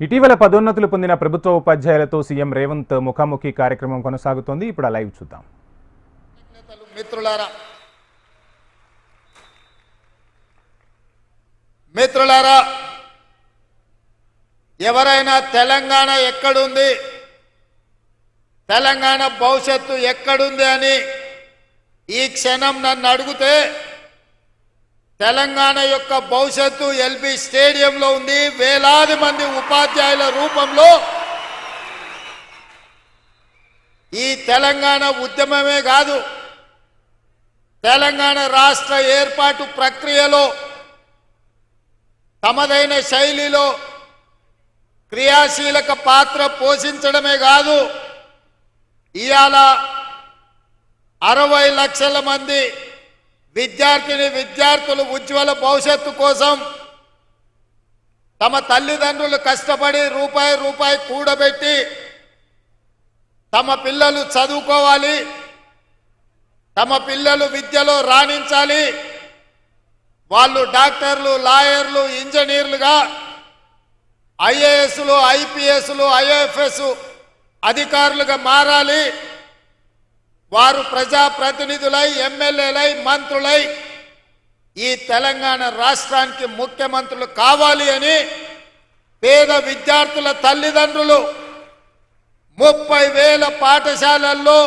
ఇటీవల పదోన్నతులు పొందిన ప్రభుత్వ ఉపాధ్యాయులతో సీఎం రేవంత్ ముఖాముఖి కార్యక్రమం కొనసాగుతోంది. ఇప్పుడు ఆ లైవ్ చూద్దాం. మిత్రులారా మిత్రులారా ఎవరైనా తెలంగాణ ఎక్కడుంది తెలంగాణ భవిష్యత్తు ఎక్కడుంది అని ఈ క్షణం నన్ను అడిగితే తెలంగాణ యొక్క భవిష్యత్తు ఎల్బి స్టేడియంలో ఉంది. వేలాది మంది ఉపాధ్యాయుల రూపంలో ఈ తెలంగాణ ఉద్యమమే కాదు తెలంగాణ రాష్ట్ర ఏర్పాటు ప్రక్రియలో తమదైన శైలిలో క్రియాశీలక పాత్ర పోషించడమే కాదు ఇవాళ అరవై లక్షల మంది విద్యార్థిని విద్యార్థులు ఉజ్వల భవిష్యత్తు కోసం తమ తల్లిదండ్రులు కష్టపడి రూపాయి రూపాయి కూడబెట్టి తమ పిల్లలు చదువుకోవాలి తమ పిల్లలు విద్యలో రాణించాలి వాళ్ళు డాక్టర్లు లాయర్లు ఇంజనీర్లుగా ఐఏఎస్లు ఐపీఎస్లు ఐఎఫ్ఎస్ అధికారులుగా మారాలి. వారు ప్రజాప్రతినిధులై ఎమ్మెల్యేలై మంత్రులై ఈ తెలంగాణ రాష్ట్రానికి ముఖ్యమంత్రులు కావాలి అని పేద విద్యార్థుల తల్లిదండ్రులు ముప్పై వేల పాఠశాలల్లో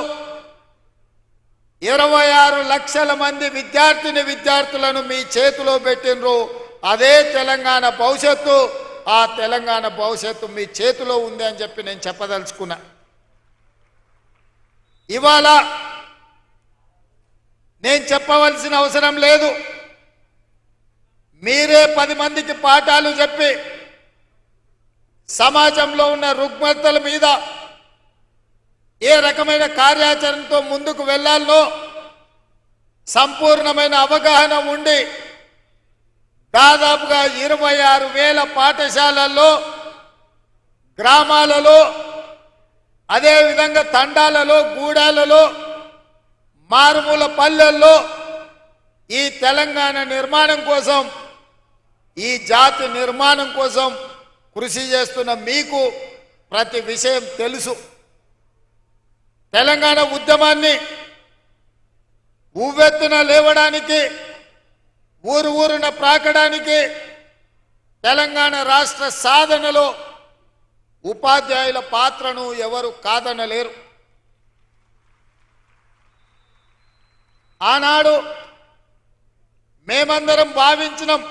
ఇరవై ఆరు లక్షల మంది విద్యార్థిని విద్యార్థులను మీ చేతిలో పెట్టినరు అదే తెలంగాణ భవిష్యత్తు. ఆ తెలంగాణ భవిష్యత్తు మీ చేతిలో ఉంది అని చెప్పి నేను చెప్పదలుచుకున్నా. ఇవాళ నేను చెప్పవలసిన అవసరం లేదు. మీరే పది మందికి పాఠాలు చెప్పి సమాజంలో ఉన్న రుగ్మతల మీద ఏ రకమైన కార్యాచరణతో ముందుకు వెళ్ళాలో సంపూర్ణమైన అవగాహన ఉండి దాదాపుగా ఇరవై ఆరు వేల పాఠశాలల్లో గ్రామాలలో అదేవిధంగా తండాలలో గూడాలలో మారుమూల పల్లెల్లో ఈ తెలంగాణ నిర్మాణం కోసం ఈ జాతి నిర్మాణం కోసం కృషి చేస్తున్న మీకు ప్రతి విషయం తెలుసు. తెలంగాణ ఉద్యమాన్ని ఉవ్వెత్తున లేవడానికి ఊరు ఊరున ప్రాకడానికి తెలంగాణ రాష్ట్ర సాధనలో ఉపాధ్యాయుల పాత్రను ఎవరు కాదనలేరు. ఆనాడు మేమందరం భావించినాం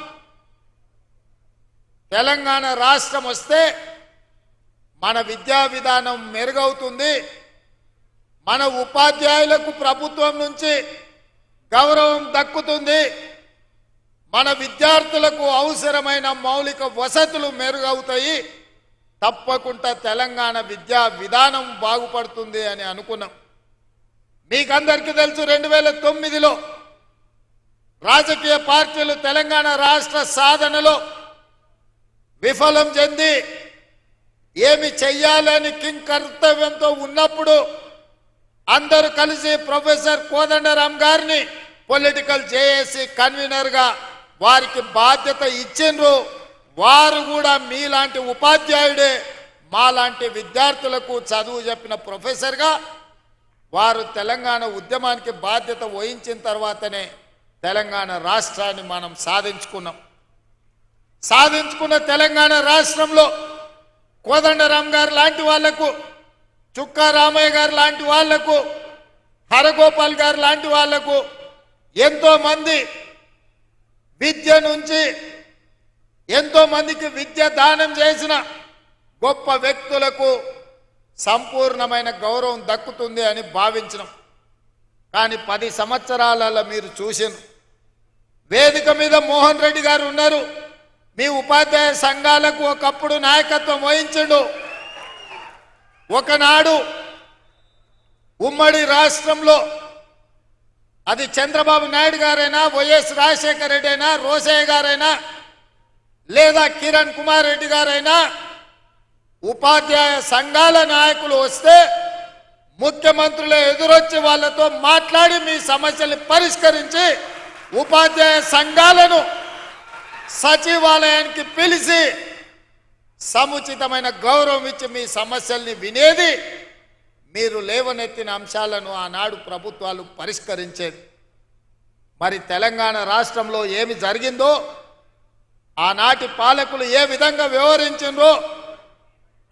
తెలంగాణ రాష్ట్రం వస్తే మన విద్యా విధానం మెరుగవుతుంది. మన ఉపాధ్యాయులకు ప్రభుత్వం నుంచి గౌరవం దక్కుతుంది. మన విద్యార్థులకు అవసరమైన మౌలిక వసతులు మెరుగవుతాయి. తప్పకుండా తెలంగాణ విద్యా విధానం బాగుపడుతుంది అని అనుకున్నాం. మీకందరికీ తెలుసు రెండు వేల తొమ్మిదిలో రాజకీయ పార్టీలు తెలంగాణ రాష్ట్ర సాధనలో విఫలం చెంది ఏమి చెయ్యాలని కింగ్ కర్తవ్యంతో ఉన్నప్పుడు అందరూ కలిసి ప్రొఫెసర్ కోదండరామ్ గారిని పొలిటికల్ జేఏసీ కన్వీనర్గా వారికి బాధ్యత ఇచ్చిండ్రు. వారు కూడా మీలాంటి ఉపాధ్యాయుడే మాలాంటి విద్యార్థులకు చదువు చెప్పిన ప్రొఫెసర్గా వారు తెలంగాణ ఉద్యమానికి బాధ్యత వహించిన తర్వాతనే తెలంగాణ రాష్ట్రాన్ని మనం సాధించుకున్నాం. సాధించుకున్న తెలంగాణ రాష్ట్రంలో కోదండరాం గారు లాంటి వాళ్ళకు చుక్కా రామయ్య గారు లాంటి వాళ్ళకు హరగోపాల్ గారు లాంటి వాళ్ళకు ఎంతో మంది విద్య నుంచి ఎంతో మందికి విద్య దానం చేసిన గొప్ప వ్యక్తులకు సంపూర్ణమైన గౌరవం దక్కుతుంది అని భావించినాం. కానీ పది సంవత్సరాలలో మీరు చూసిన వేదిక మీద మోహన్ రెడ్డి గారు ఉన్నారు. మీ ఉపాధ్యాయ సంఘాలకు ఒకప్పుడు నాయకత్వం వహించడు. ఒకనాడు ఉమ్మడి రాష్ట్రంలో అది చంద్రబాబు నాయుడు గారైనా వైఎస్ రాజశేఖర రెడ్డి అయినా రోసయ్య గారైనా లేదా కిరణ్ కుమార్ రెడ్డి గారైనా ఉపాధ్యాయ సంఘాల నాయకులు వస్తే ముఖ్యమంత్రులు ఎదురొచ్చి వాళ్ళతో మాట్లాడి మీ సమస్యలు పరిష్కరించి ఉపాధ్యాయ సంఘాలను సచివాలయానికి పిలిచి సముచితమైన గౌరవం ఇచ్చి మీ సమస్యల్ని వినేది మీరు లేవనెత్తిన అంశాలను ఆనాడు ప్రభుత్వాలు పరిష్కరించేది. మరి తెలంగాణ రాష్ట్రంలో ఏమి జరిగిందో ఆనాటి పాలకులు ఏ విధంగా వ్యవహరించిండ్రో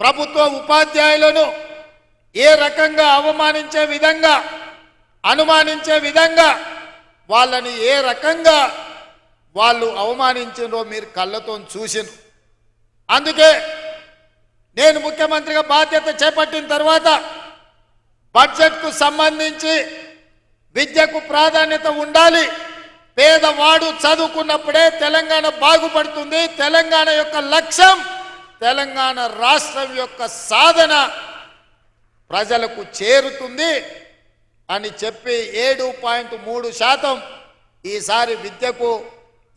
ప్రభుత్వ ఉపాధ్యాయులను ఏ రకంగా అవమానించే విధంగా అనుమానించే విధంగా వాళ్ళని ఏ రకంగా వాళ్ళు అవమానించిండ్రో మీరు కళ్ళతో చూసిండ్రు అందుకే నేను ముఖ్యమంత్రిగా బాధ్యత చేపట్టిన తర్వాత బడ్జెట్కు సంబంధించి విద్యకు ప్రాధాన్యత ఉండాలి. పేదవాడు చదువుకున్నప్పుడే తెలంగాణ బాగుపడుతుంది. తెలంగాణ యొక్క లక్ష్యం తెలంగాణ రాష్ట్రం యొక్క సాధన ప్రజలకు చేరుతుంది అని చెప్పి ఏడు పాయింట్ మూడు శాతం ఈసారి విద్యకు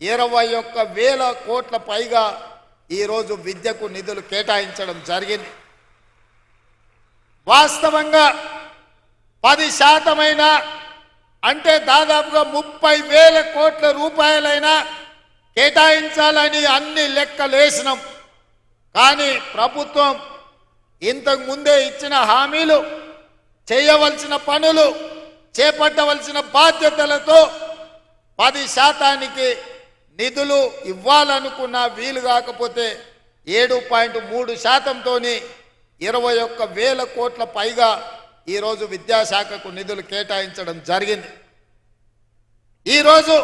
ఇరవై ఒక్క వేల కోట్ల పైగా ఈరోజు విద్యకు నిధులు కేటాయించడం జరిగింది. వాస్తవంగా పది శాతమైనా అంటే దాదాపుగా ముప్పై వేల కోట్ల రూపాయలైనా కేటాయించాలని అన్ని లెక్కలేసినాం కానీ ప్రభుత్వం ఇంతకు ముందే ఇచ్చిన హామీలు చేయవలసిన పనులు చేపట్టవలసిన బాధ్యతలతో పది శాతానికి నిధులు ఇవ్వాలనుకున్న వీలు కాకపోతే ఏడు పాయింట్ మూడు శాతంతోని ఇరవై ఒక్క వేల కోట్ల పైగా ఈరోజు విద్యాశాఖకు నిధులు కేటాయించడం జరిగింది. ఈరోజు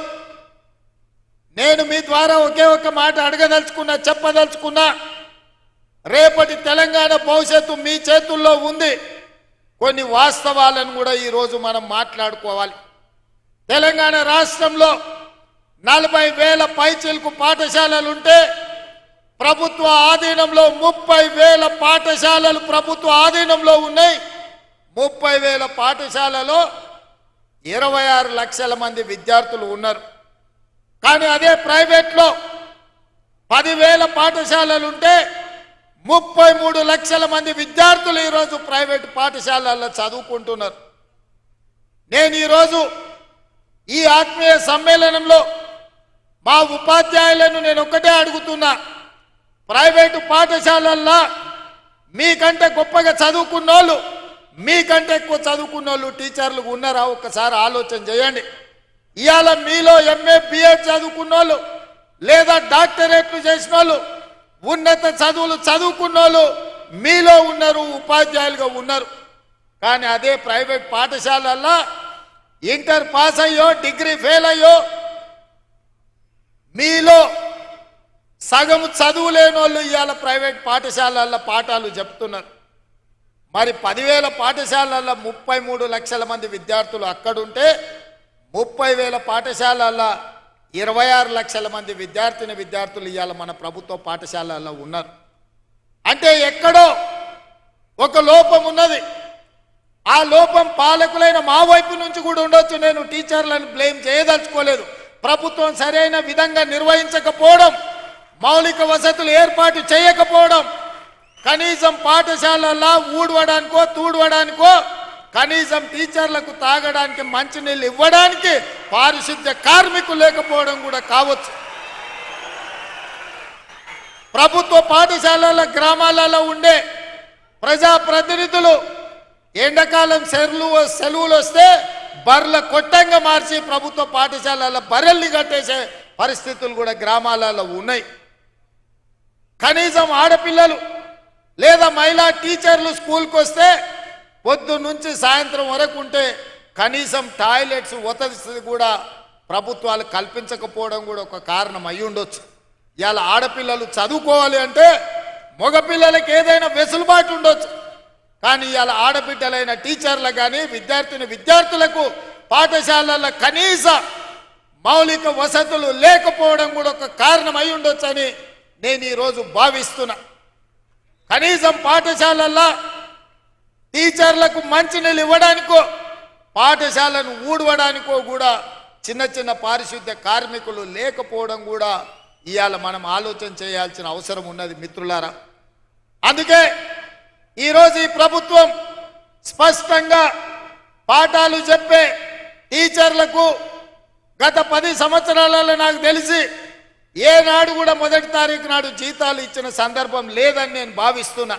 నేను మీ ద్వారా ఒకే ఒక మాట అడగదలుచుకున్నా చెప్పదలుచుకున్నా రేపటి తెలంగాణ భవిష్యత్తు మీ చేతుల్లో ఉంది. కొన్ని వాస్తవాలను కూడా ఈరోజు మనం మాట్లాడుకోవాలి. తెలంగాణ రాష్ట్రంలో నలభై వేల పైచిలకు పాఠశాలలుంటే ప్రభుత్వ ఆధీనంలో ముప్పై వేల పాఠశాలలు ప్రభుత్వ ఆధీనంలో ఉన్నాయి. ముప్పై వేల పాఠశాలలో ఇరవై ఆరు లక్షల మంది విద్యార్థులు ఉన్నారు. కానీ అదే ప్రైవేట్లో పదివేల పాఠశాలలుంటే ముప్పై మూడు లక్షల మంది విద్యార్థులు ఈరోజు ప్రైవేట్ పాఠశాలల్లో చదువుకుంటున్నారు. నేను ఈరోజు ఈ ఆత్మీయ సమ్మేళనంలో మా ఉపాధ్యాయులను నేను ఒక్కటే అడుగుతున్నా ప్రైవేటు పాఠశాలల్లో మీకంటే గొప్పగా చదువుకున్న వాళ్ళు మీకంటే ఎక్కువ చదువుకున్న వాళ్ళు టీచర్లు ఉన్నారా? ఒక్కసారి ఆలోచన చేయండి. ఇవాళ మీలో ఎంఏ బిఎడ్ చదువుకున్నోళ్ళు లేదా డాక్టరేట్లు చేసిన వాళ్ళు ఉన్నత చదువులు చదువుకున్న వాళ్ళు మీలో ఉన్నారు ఉపాధ్యాయులుగా ఉన్నారు. కానీ అదే ప్రైవేట్ పాఠశాలల్లో ఇంటర్ పాస్ అయ్యో డిగ్రీ ఫెయిల్ అయ్యో మీలో సగం చదువులేని వాళ్ళు ఇవాళ ప్రైవేట్ పాఠశాలల్లో పాఠాలు చెప్తున్నారు. మరి పదివేల పాఠశాలల్లో ముప్పై మూడు లక్షల మంది విద్యార్థులు అక్కడుంటే ముప్పై వేల పాఠశాలల్లో ఇరవై ఆరు లక్షల మంది విద్యార్థిని విద్యార్థులు ఇవాళ మన ప్రభుత్వ పాఠశాలల్లో ఉన్నారు. అంటే ఎక్కడో ఒక లోపం ఉన్నది. ఆ లోపం పాలకులైన మా వైపు నుంచి కూడా ఉండొచ్చు. నేను టీచర్లను బ్లేమ్ చేయదలుచుకోలేదు. ప్రభుత్వం సరైన విధంగా నిర్వహించకపోవడం మౌలిక వసతులు ఏర్పాటు చేయకపోవడం కనీసం పాఠశాలల్లో ఊడవడానికో తూడవడానికో కనీసం టీచర్లకు తాగడానికి మంచినీళ్ళు ఇవ్వడానికి పారిశుద్ధ్య కార్మికులు లేకపోవడం కూడా కావచ్చు. ప్రభుత్వ పాఠశాలల గ్రామాలలో ఉండే ప్రజాప్రతినిధులు ఎండాకాలం సెలవు సెలవులు వస్తే బర్రెల కొట్టంగా మార్చి ప్రభుత్వ పాఠశాలల బర్రెల్ని కట్టేసే పరిస్థితులు కూడా గ్రామాలలో ఉన్నాయి. కనీసం ఆడపిల్లలు లేదా మహిళా టీచర్లు స్కూల్కి వస్తే పొద్దు నుంచి సాయంత్రం వరకు ఉంటే కనీసం టాయిలెట్స్ వసతి కూడా ప్రభుత్వాలు కల్పించకపోవడం కూడా ఒక కారణం అయి ఉండొచ్చు. ఇవాళ ఆడపిల్లలు చదువుకోవాలి అంటే మగపిల్లలకి ఏదైనా వెసులుబాటు ఉండొచ్చు. కానీ ఇవాళ ఆడబిడ్డలైన టీచర్లకు కానీ విద్యార్థిని విద్యార్థులకు పాఠశాలల కనీస మౌలిక వసతులు లేకపోవడం కూడా ఒక కారణం అయి ఉండొచ్చని నేను ఈరోజు భావిస్తున్నా. కనీసం పాఠశాలల్లో టీచర్లకు మంచినీళ్ళు ఇవ్వడానికో పాఠశాలను ఊడవడానికో కూడా చిన్న చిన్న పారిశుద్ధ్య కార్మికులు లేకపోవడం కూడా ఇవాళ మనం ఆలోచన చేయాల్సిన అవసరం ఉన్నది మిత్రులారా. అందుకే ఈరోజు ఈ ప్రభుత్వం స్పష్టంగా పాఠాలు చెప్పే టీచర్లకు గత పది సంవత్సరాలలో నాకు తెలిసి ఏనాడు కూడా మొదటి తారీఖు నాడు జీతాలు ఇచ్చిన సందర్భం లేదని నేను భావిస్తున్నా.